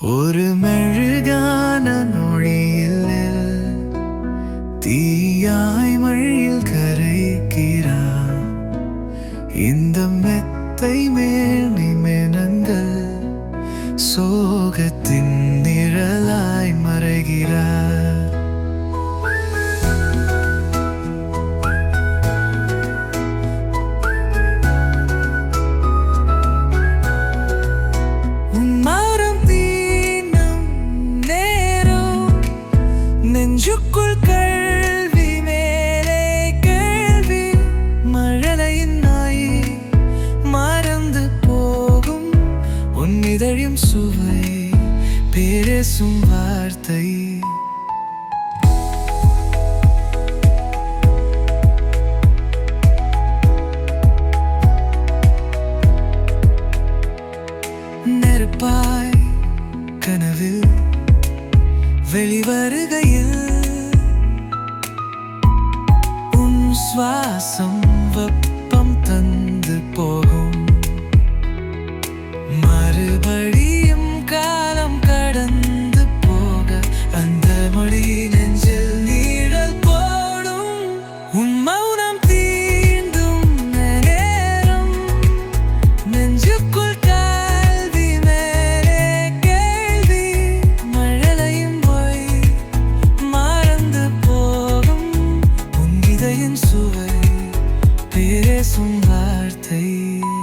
ஒரு மெழுகான நொழியில் தீயாய் மழையில் கரைக்கிறான் இந்த மெத்தை மேல் நிமினங்கள் சோகத்தின் நிழலாய் மறைகிறார். இதழியும் சுவை பேரேசும் வார்த்தை. நெருப்பாய் கனவில் வெளிவருகையில் உன் சுவாசம் வெப்பம் தந்து போகும். sube, pide zumbarte y...